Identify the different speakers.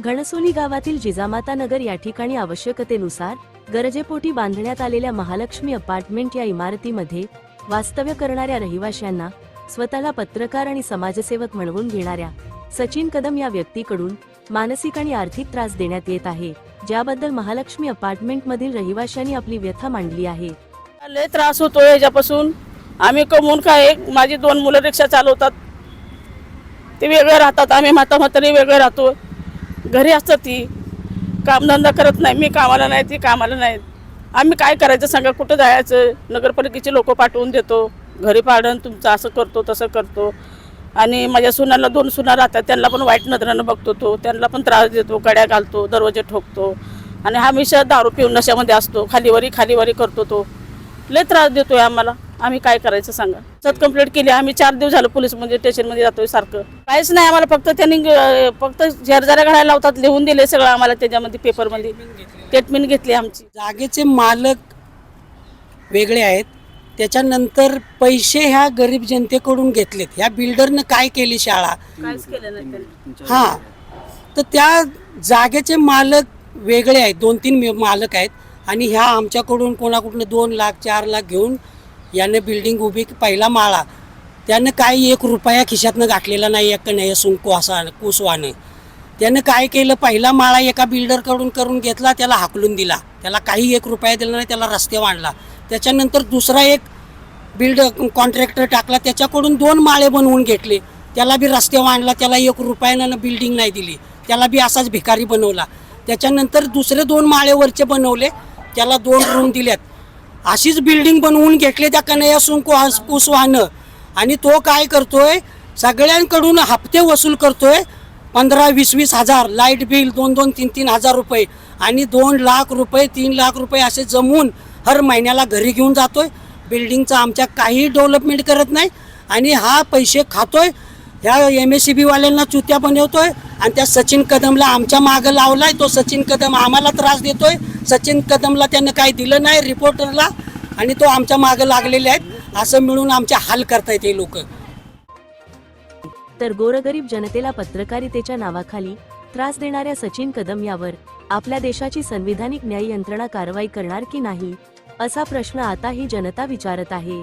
Speaker 1: घणसोली गावातील जिजामाता नगर या ठिकाणी आवश्यकतेनुसार गरजेपोटी बांधण्यात आलेल्या महालक्ष्मी अपार्टमेंट या इमारतीमध्ये वास्तव्य करणाऱ्या रहिवाशांना स्वतःला पत्रकार आणि समाजसेवक म्हणवून घेणाऱ्या सचिन कदम या व्यक्तीकडून मानसिक आणि आर्थिक त्रास देण्यात येत आहे ज्याबद्दल महालक्ष्मी अपार्टमेंट मधील रहिवाशांनी आपली व्यथा मांडली आहे.
Speaker 2: लय त्रास होतोय याच्यापासून. आम्ही कमवून काय माझी दोन मुलं रिक्षा चालवतात. ते वेगळे राहतात आम्ही माता म्हातारी वेगळे राहतो घरी असतात ती. कामधंदा करत नाही. मी कामाला नाही ती कामाला नाही. आम्ही काय करायचं सांगा? कुठं जायचं? नगरपालिकेचे लोक पाठवून देतो. घरी पाडून तुमचं असं करतो तसं करतो. आणि माझ्या सुनाला दोन सुना राहतात. त्यांना पण वाईट नजरानं बघतो तो. त्यांना पण त्रास देतो कड्या घालतो दरवाजे ठोकतो. आणि हमेशा दारू पिऊन नशामध्ये असतो. खालीवरी खालीवरी करतो तो. लय त्रास देतो आहे आम्हाला. आम्ही काय करायचं सांगा. सत कंप्लेंट केली आम्ही चार दिवस झालं पोलीस म्हणजे स्टेशनमध्ये जातोय सारखं. काहीच नाही आम्हाला फक्त त्यांनी फक्त झेरझाऱ्या घडायला लावतात लिहून दिले सगळं आम्हाला त्याच्यामध्ये पेपरमध्ये स्टेटमेंट घेतली आमची.
Speaker 3: जागेचे मालक वेगळे आहेत. त्याच्यानंतर पैसे ह्या गरीब जनतेकडून घेतलेत. ह्या बिल्डरनं काय केली शाळा?
Speaker 2: काहीच केलं नाही त्यांनी.
Speaker 3: हां. तर त्या जागेचे मालक वेगळे आहेत. दोन तीन मालक आहेत. आणि ह्या आमच्याकडून कोणाकडून दोन लाख चार लाख घेऊन यानं बिल्डिंग उभी पहिला माळा. त्यानं काही एक रुपया खिशातनं गाठलेला नाही एक नाही सुंकू असा कुसवानं त्यानं काय केलं पहिला माळा एका बिल्डरकडून करून घेतला त्याला हाकलून दिला. त्याला काही एक रुपया दिला नाही त्याला रस्ते मांडला त्याच्यानंतर दुसरा एक बिल्ड कॉन्ट्रॅक्टर टाकला त्याच्याकडून दोन माळे बनवून घेतले. त्याला बी रस्ते मांडला त्याला एक रुपयानं बिल्डिंग नाही दिली. त्याला बी असाच भिकारी बनवला. त्याच्यानंतर दुसरे दोन माळेवरचे बनवले त्याला दोन रूम दिल्यात अशीच बिल्डिंग बनवून घेतले त्या कन्हैया सुंकू कुसवानं आणि तो काय करतोय? सगळ्यांकडून हप्ते वसूल करतोय. पंधरा वीस वीस हजार लाइट बिल दोन दोन तीन तीन हजार रुपये. आणि दोन लाख रुपये तीन लाख रुपये असे जमून हर महिन्याला घरी घेऊन जातोय. बिल्डिंगचा आमच्या काही डेव्हलपमेंट करत नाही. आणि हा पैसे खातोय. ह्या एम एस सी बीवाल्यांना चुत्या बनवतोय आणि त्या सचिन कदमला आमच्या मागं लावलाय. तो सचिन कदम आम्हाला त्रास देतोय. सचिन कदमला त्यानं काही दिलं नाही रिपोर्टरला आणि तो आमच्या मागं लागलेले आहेत. असं मिळून आमचे हाल करतायत हे लोक.
Speaker 1: तर गोरगरीब जनतेला पत्रकारितेच्या नावाखाली त्रास देणाऱ्या सचिन कदम यावर आपल्या देशाची संविधानिक न्याय यंत्रणा कारवाई करणार की नाही असा प्रश्न आता ही जनता विचारत आहे.